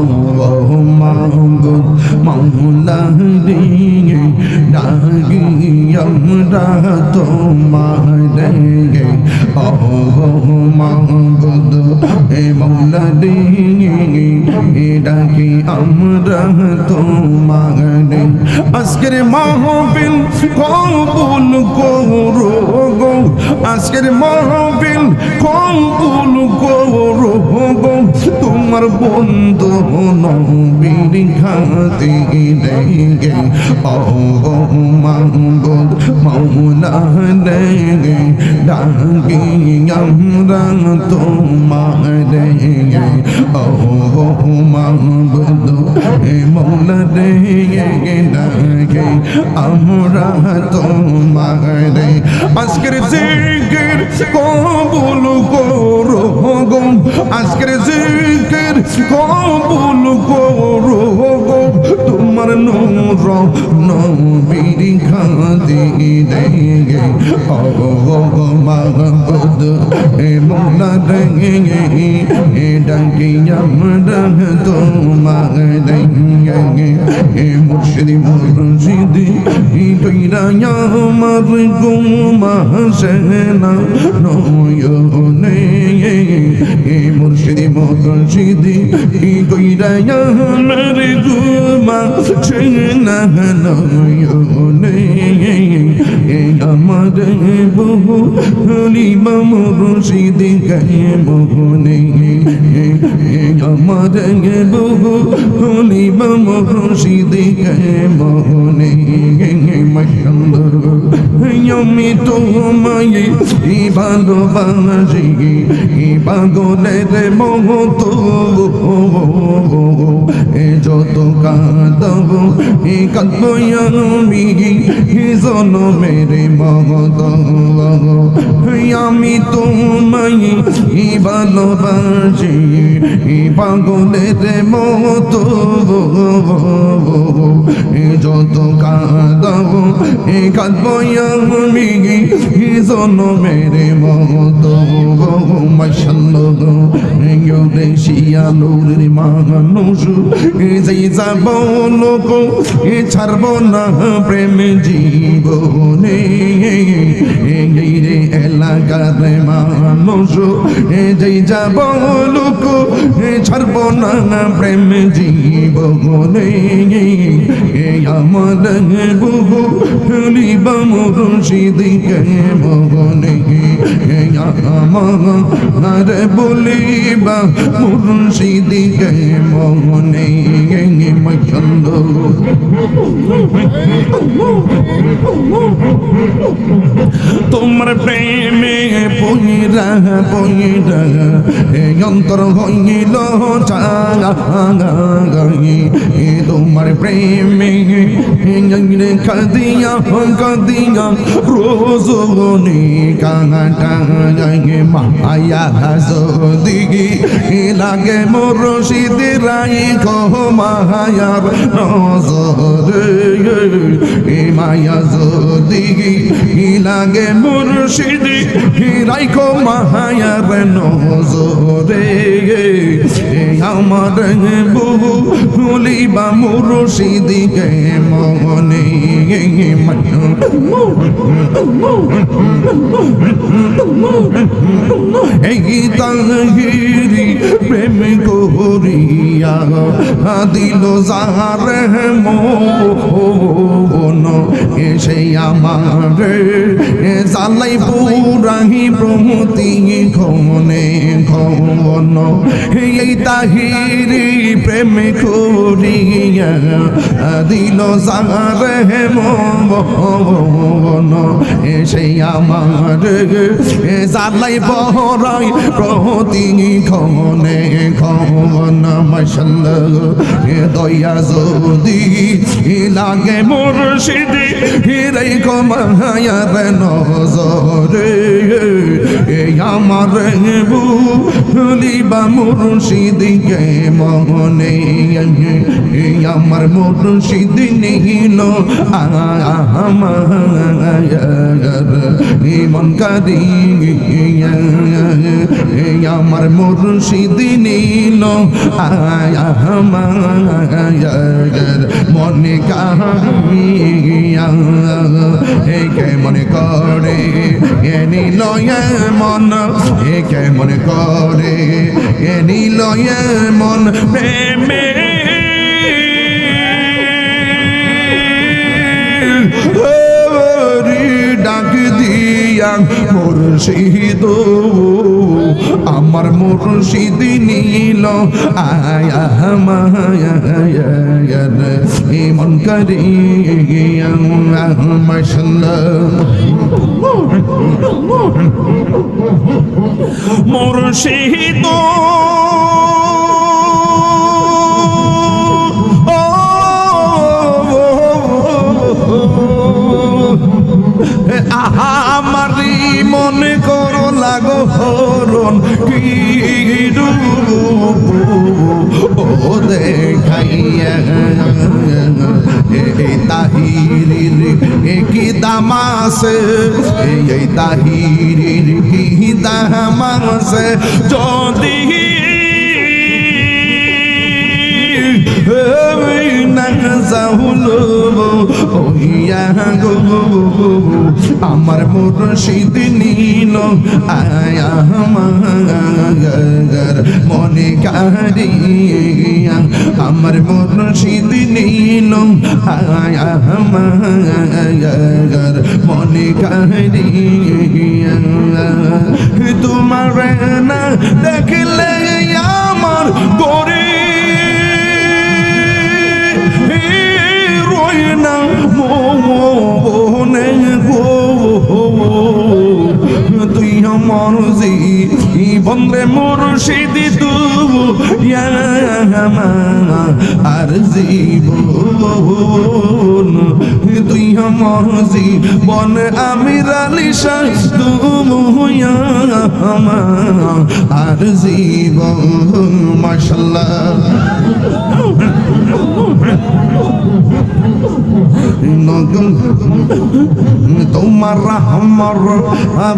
اللهم هم قد مولا ديني ডাকি আমরা তোমারে গে অহো মাগদ এ মৌলা রে ডাকি আমরা তোমারে আজকের মাহবিল কবুল করো গো। আজকের মাহবিল কবুল নকুল গৌরব, তোমার বন্ধু নবীর ঘাতি নেগে অমাঙ্গ মৌলা নেগে ডাকি আমরা তোমার রেগে অমাঙ্গ মৌলা রেগে ডাকে আমরা তোমার আজকের জিগির কবুল গো করো আজকের জিকির কবুল করো গো তোমার নূর নবীর খাদি দেগে ও গো মাহবুদ এ মোলা দেগে এ ডাকি আমরা তোমার দেগে এ মুর্শিদি মুর্শিদি কইরা আমার গুমা সেনা নয়নে এ মুর্শিদি মুর্শিদি, কইরা আমার গুমা সেনা নয়নে। আমার বহু হলিমা মুর্শিদি গে মোহনে। আমার বহু হলিমা মুর্শিদি গে মোহনে। মহন্দর আমি তোমায় ভালোবাসি। পাগলের মত। এ যত কাঁদব, এ কাঁদবই আমি জনমের মগত আমি তোমায় ভালোবাসি পাগলের মত। এ যত কাঁদব, এ কাঁদবই আমি, এ জনমের মত। মাসাল্লাহ দেশিয়া নূরের মানুষ যেই যাব লোক এ ছাড়ব না প্রেম জীবনে রে এলাকার মানুষ এ যেই যাব লোক এ ছাড়ব না প্রেম জীবনে আমার বহু লিবা মুর্শিদিকে মগনে আমার বলিবা মুর্শিদিকে মগনে মচন্দ তোমার প্রেমে পইরা পইরা এই অন্তর হইল তোমার প্রেমে কাদিয়া কাদিয়া রোজনি কাহারে মায়া হাসদিগি লাগে মুরশিদ রাই কহ মায়ার নজর। মায়া জদিগি লাগে মুরশিদ রাই কো মায়ার নজরে। আমার বহু ভুলিবা মুরশিদিকে মনে। মন এই তাহিরি প্রেম করিয়া দিল যাহার মন এসে আমার। জালাই পুরাহি প্রমতি খনে খন এই তাহিরি প্রেম করিয়া দিল যাহার মন এসে আমার। জালাই বহরাই প্রতি খনে খন মশাল্লাহ দয়া যদি লাগে মুর্শিদি রেখো মায়ার নজরে আমার ভুলিবা মুর্শিদিকে মনে আমার মুর্শিদ নীল আমার মন এই আমার মুর্শিদ নীল। মনে কাহিয়া। মনে করে এ নীল মন কে মনে করে এ নীল মন। প্রেমে ডাক দিয়া মুর্শিদ। আমার মুর্শিদ নীল আয়া মায়ার মন করি মুর্শিদ। রূপ ও দেখাইয়া এই তাহিরির কি দামাসে এই তাহিরির কি দামাসে যদি আমার মুর্শিদ নীল আয়া মনে কারিয়া আমার মুর্শিদ নীল আয়া মাগার মনে কারিয়া তোমার না দেখলে আমার গরি রই না মনে গো। তুই আমার জি বন্দে মুর্শিদ তু আর জীবন। তুই আমার জীবন আমি রালিশা তুমুয়া আর জীবন। মাশাল্লাহ তোমার আমার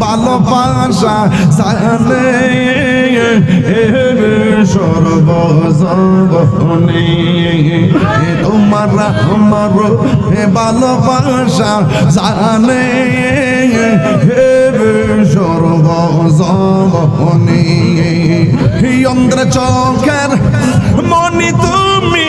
ভালোবাসা সালে সর্বসর্বনে তোমার আমার ভালোবাসা জানে সর্বসর্বনে অন্ধ্র চোখের মনি তুমি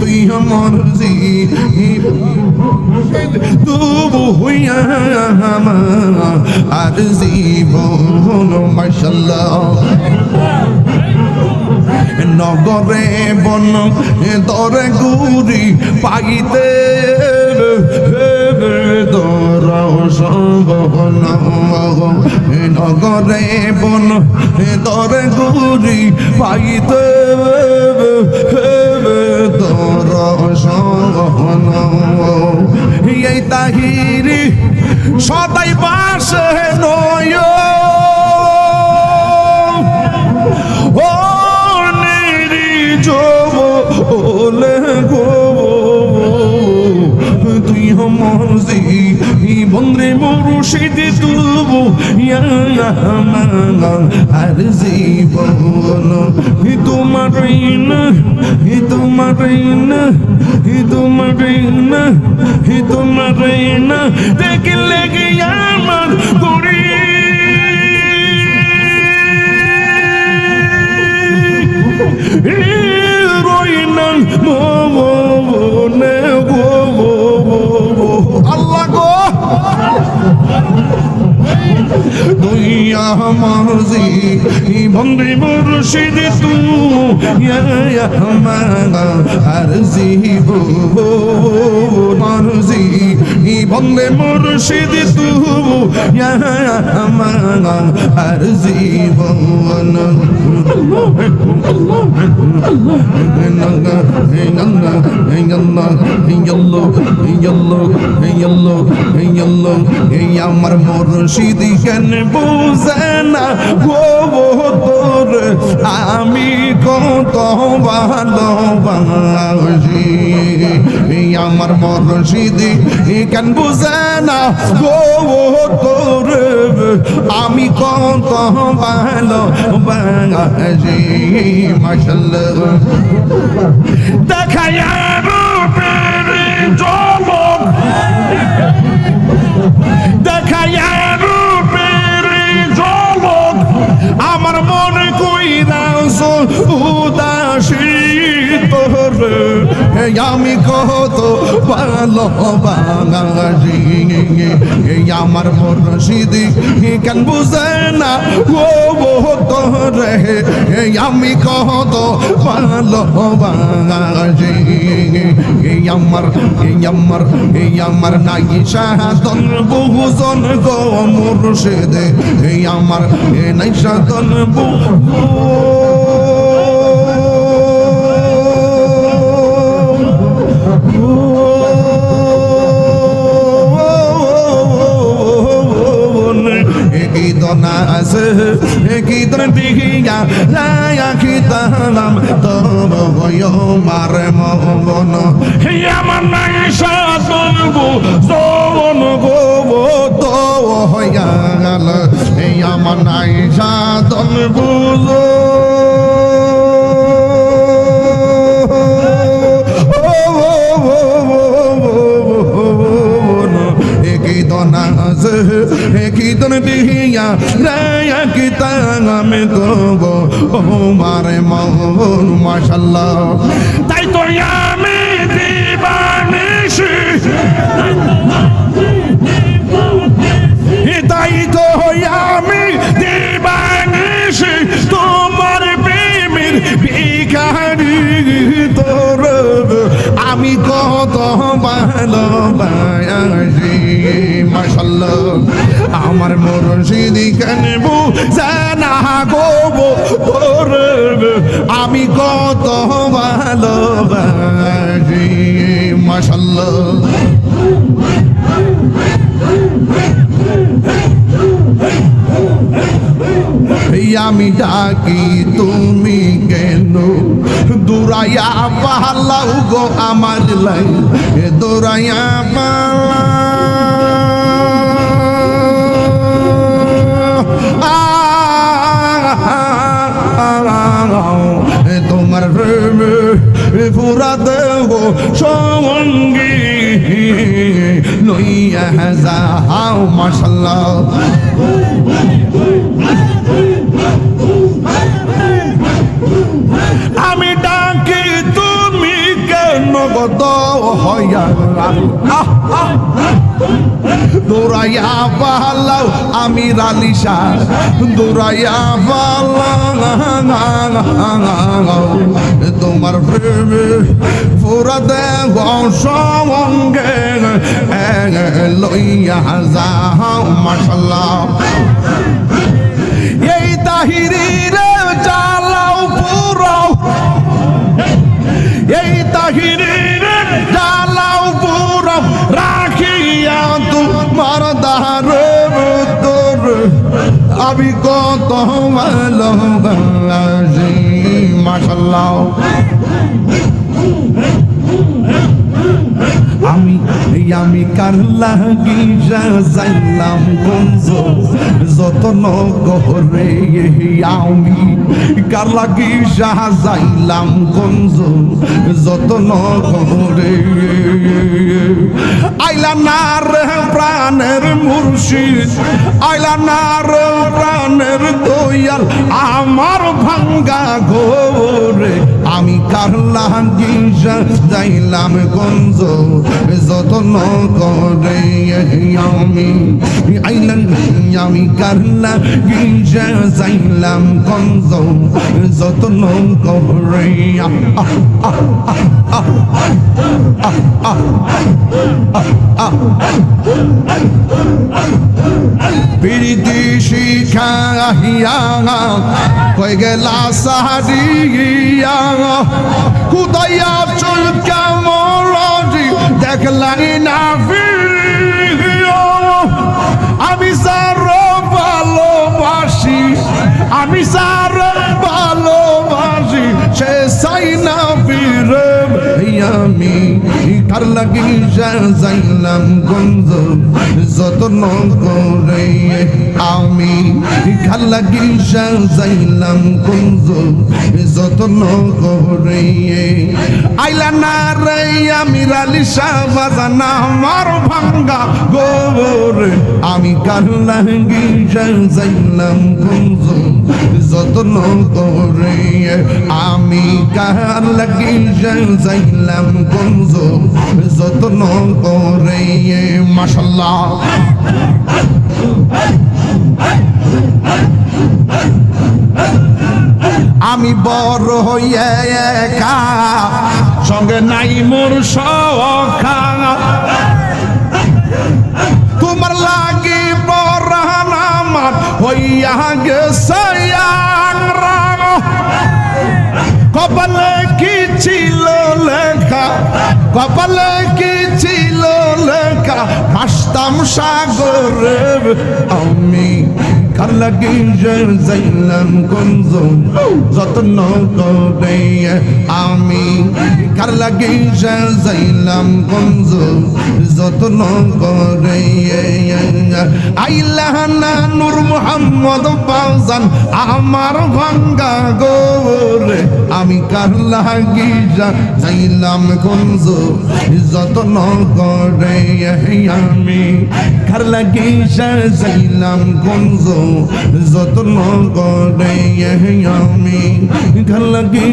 তুই আমার তবু হইয়া আর জীবন মাসাল্লাহ নগরে বন, দরে গুরি পাইতে নগরে বন, দরে গুরি পাইতে দর সম্ভবন এই তাহিরি সদাই বাসে নয়। ও নিরিজব ওলে গো। মরজি বন্দ্রে মুর্শিদ তুবু আর জীবন। তোমার হি তোমার তোমার তোমার দেখলে গিয়ে আমার গড়ি? আল্লাহ গো দুই ইয়া মারজি বন্দে মুর্শিদ তু ইয়া মাগা আরজি বো মারজি। বন্দে মুর্শিদ তু ইয়া মাগা আমার মুর্শিদ কেন বুঝে না গো তোর আমি কত ভালোবাসি। আমার মুর্শিদ কেন বুঝে না গো তোর আমি কত ভালোবাসি মাশাল্লাহ দেখায়া আমি কত ভালো বাঙালি আমার মুর্শিদি কেন বুঝে না? ও তোর। হে আমি কত ভালো বাঙালি আমার আমার আমার নাই সাধন বহুজন গো মুর্শিদে। আমার নাই সাধন Ekidona আছে। ekidona দিহিয়া লায়া কিতালাম তব গয় মারে মন। হে আমার নাই সাধন গো সবন গো তো হইয়া গেল হে আমার নাই সাধন বুঝো কীর্তন দিহিয়া রায়া কিতাম আমি মন মাশাল্লাহ। তাই তো আমি দিবানিশি। তাই তোমার প্রেমের কত ভালোবাসি মাশাল্লাহ আমি ডাকি তুমি কেন দূরাইয়া পালাও গো আমার লাই দূরাইয়া পালা তোমার প্রেমে পুরা দেব সঙ্গী লইয়া যাও মাসাল্লাহ আমি ডাকি তুমি কেন গত হইয়া দৌড়াইয়া পালাও, আমি রালিশা দৌড়াইয়া পালাও, তোমার প্রেমে পুরা দেব সঙ্গে লইয়া যাও মাসাল্লাহ এই তাহিরির কত মাসাল্লাহ আমি আমি কার লাগি যাইলাম গঞ্জ যতন গহরে আমি কার লাগি যাইলাম গঞ্জ যতন গহরে আইলা নার প্রাণের মুর্শিদ, আইলা নার প্রাণের দয়াল, আমার ভাঙ্গা ঘোরে। আমি কার লাগিয়া যাইলাম গঞ্জ যতন করে আমি। আইলাম আমি কার লাগিয়া যাইলাম গঞ্জ যতন করে প্রীতি শিখাইয়া কই গেলা সাহারিয়া কুদাইয়া চুল কেমরি দেখলাই না ফিরিয়া আমি সার ভালোবাসি আমি সার ভালোবাসি সে সাই না ফিরে আমি কার লাগি যাইলাম গঞ্জ যতন করে আমি। কার লাগি যাইলাম গঞ্জ যতন করে আইলা না রে আমি রালিশা বাজানা আমার ভাঙ্গা গোবর। আমি কার লাগি যাইলাম গঞ্জ যতন করে আমি। কার লাগি যাইলাম গঞ্জ যতন করে মাসাল্লাহ আমি বড় হইয়া একা সঙ্গে নাই মোর সখা কপালে কি ছিল লেখা ভাসতাম সাগরে আমি। যত্ন করে আমি। কার লাগি যাইলাম গঞ্জ যত্ন করে আইলাহানা নূর মোহাম্মদ বাজান আমার ভাঙ্গা গোরে। আমি কার লাগি যাইলাম গঞ্জ যত্ন করে আমি। কার লাগি যাইলাম গঞ্জ যত্ন করে আমি। কার লাগি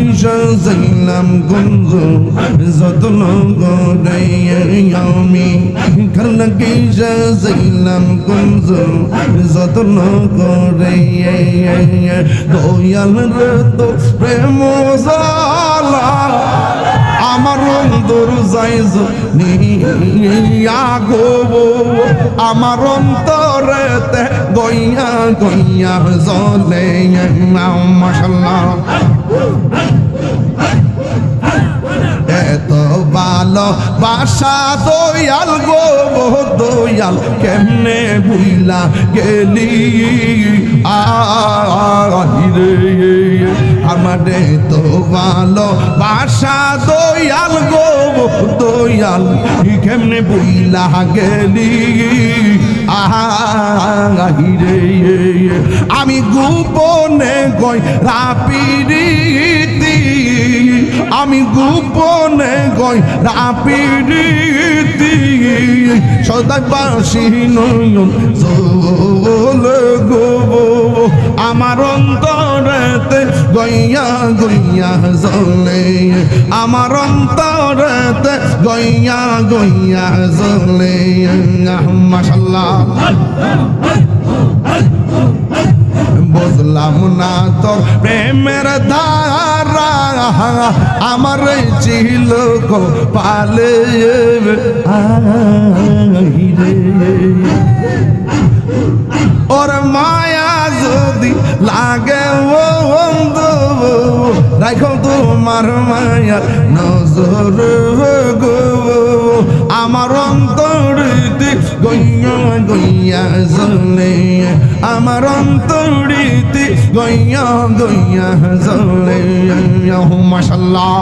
যাইলাম যত্ন করে আমি। কার লাগি যাইলাম গঞ্জ যত্ন করে দয়াল তো প্রেম জালা আমার অন্তর যাইজ গো আমার অন্তরেতে গইয়া গইয়া জলে মশাল্লা ভালো বাসা দয়াল গো দয়াল, কেমনে বুইলা গেলি? আরে আমারে তো ভালো, বাসা দয়াল গো দয়াল, কেমনে বুইলা গেলি? আহিরে আমি গোপনে গই রাপিরিতি আমি গোপনে গই রাপিরিতি সদাই বাসি নয়ন চলে গো আমার অন্তরেতে গইয়া গইয়া জলে। আমার অন্তরেতে গইয়া গইয়া জলে। মাশাল্লাহ বুঝলাম না তোর প্রেমের ধারা। আমার ছিল পালে ওর মায়া যদি লাগে, ও রাখো তোমার মায়া নজর গো। আমার অন্তরিতে গইয়া গইয়া জলে আমার অন্তরিতে গইয়া গইয়া জলে মাশাল্লাহ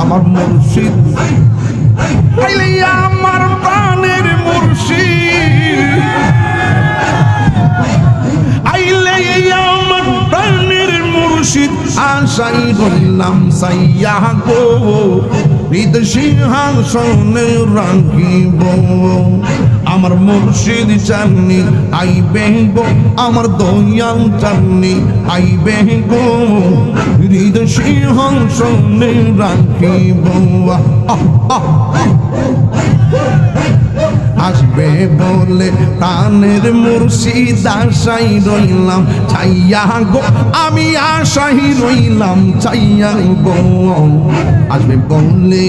আমার মুর্শিদ। আমার আইলে আমার প্রাণের মুর্শিদ আশাই আশাই রইলাম সাইয়া গো হৃদ সিংহাসনে রাখিব আমার মুর্শিদ চাননি আইবে গো আমার দয়াল চাননি আইবে গো হৃদ সিংহাসনে রাখিব আহ আহ আসবে বলে প্রাণের মুর্শিদ আশাই রইলাম চাইয়া গো, আমি আশাই রইলাম চাইয়া গো। আসবে বলে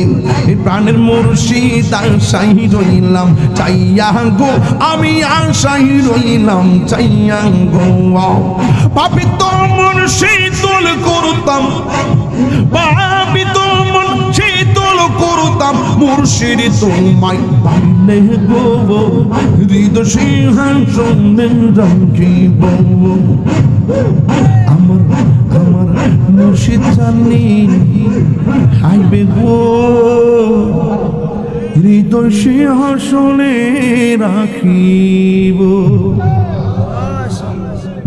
প্রাণের মুর্শিদ আশাই রইলাম চাইয়া গো, আমি আশাই রইলাম চাইয়া গো। পাপি তো মুর্শিদ করতাম, পাপি তো শীতল করতাম মুর্শিদ তোমায় পাইলে গো। হৃদ সিংহাসনে রাখিব আমার আমার মুর্শিদ জানি আইবে গো। হৃদয় সিংহাসনে রাখিব।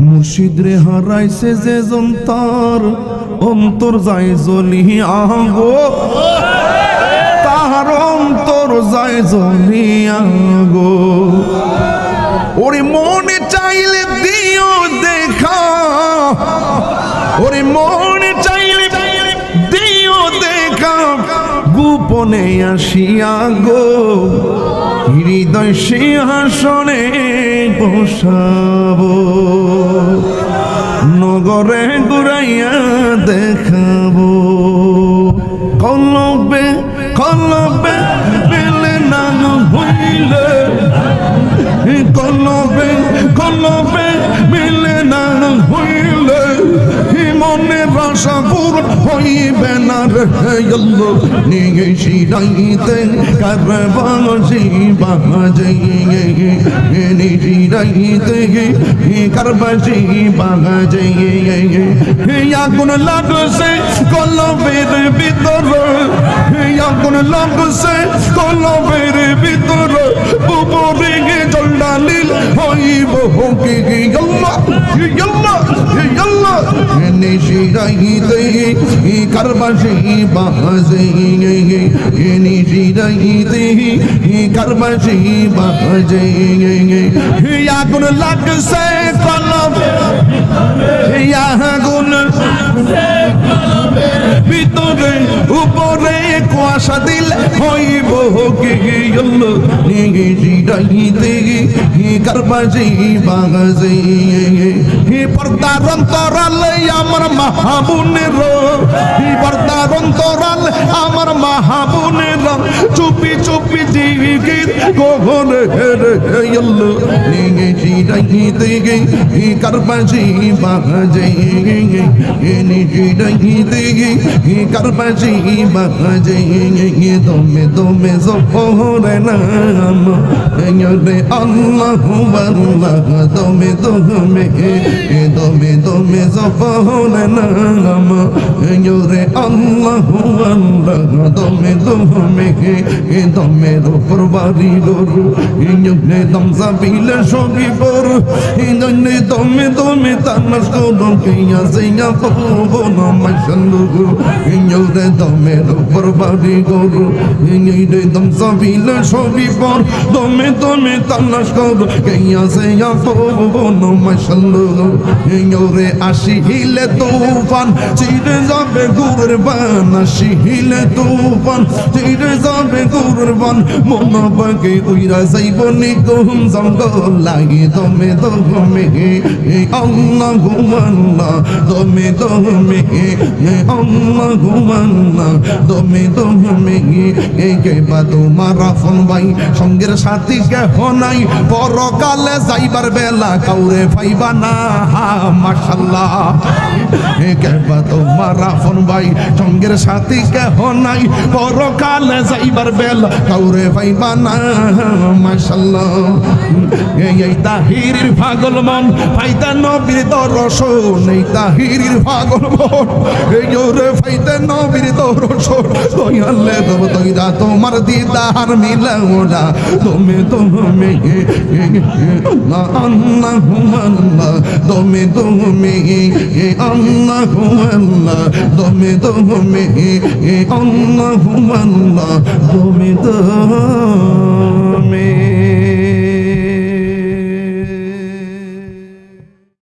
মুর্শিদ রে হারাইছে যে যন্তর অন্তর, যায় জ্বলিয়া গো তাহার অন্তর জ্বলিয়া গো। ওরে মনে চাইলে দিও দেখা। ওরে মনে চাইলে দিও দেখা। গোপনে আসিয়া গো। হৃদয় সিংহাসনে বসাবো। নগরে ঘুরাইয়া দেখাবো। কলবে কলবে কলবে কলবে মিলে না হইলে মনে আশা পূরণ হইবে না রে আল্লাহ। নিয়ে শিরাইতে কারবাজি বাজে নি শিরাইতে কারবাজি বাজে আগুন লাগছে কলবের ভিতর আগুন লাগছে কলবের ভিতর বুবরে জলডালিল হইব কে আল্লাহ আল্লাহ আল্লাহ। নিশিরাইতে কারবাসি বাজে নিশিরাইতে কারবাসি বাজে আগুন লাগছে কলম আগুন ভিতরে উপরে কুয়াশা দিল হইব কে গেল নিগে জিরাইতে কারবাজি বাগজে। হে পর্দার অন্তরালে আমার মাহাবুনের হে পর্দার অন্তরাল আমার মাহাবুনের চুপি চুপি জিগির গোহরে হেরে গেল নিগে জিরাইতে কারবাজি বাগজে। নিগে জিরাইতে কারবাজি বাজে দমে দমে জোহরে নাম। রে আল্লাহ আল্লাহ দমে দমে দমে দমে জোহরে নাম রে আল্লাহ আল্লাহ, দমে দমে দমে রূপর বাড়ি গরু ইঞ্জনে দম সাবিলে সঙ্গী পর ইঞ্জনে দমে দমে তানাস করো কিয়া সিয়া পাবো না মাশাল্লাহ ইঞ্জনে দমে রূপর বাড়ি গরু ইঞ্জনে দম সাবিলে সঙ্গী পর দমে দমে তানাস করো কিয়া সিয়া পাবো না মাশাল্লাহ আসি হিলে তুফান চিরে যাবে গুরের বান তুফান চিরে যাবে গুরের বান মন বাগে উইরা যাইব জঙ্গল লাগে দমে দমে আল্লাহ ঘুমান্না দমে দমে ঘুমান্না দমে দমে কে বা তোমার রাফন ভাই সঙ্গের সাথী কেহ নাই পরকালে যাইবার বেলা কাউরে পাইবা না মাশাল্লাহ। কে বা তোমার রাফন ভাই, সঙ্গের সাথী কেহ নাই। পরকালে যাইবার বেলা কাউরে পাইবা না, মাশাল্লাহ। ফাইতা তোমার দিদার মিলাওলা তুমি তুমি আল্লাহ আল্লাহ তুমি তুমি আল্লাহ আল্লাহ তুমি দমে আল্লাহ আল্লাহ তুমি তুমি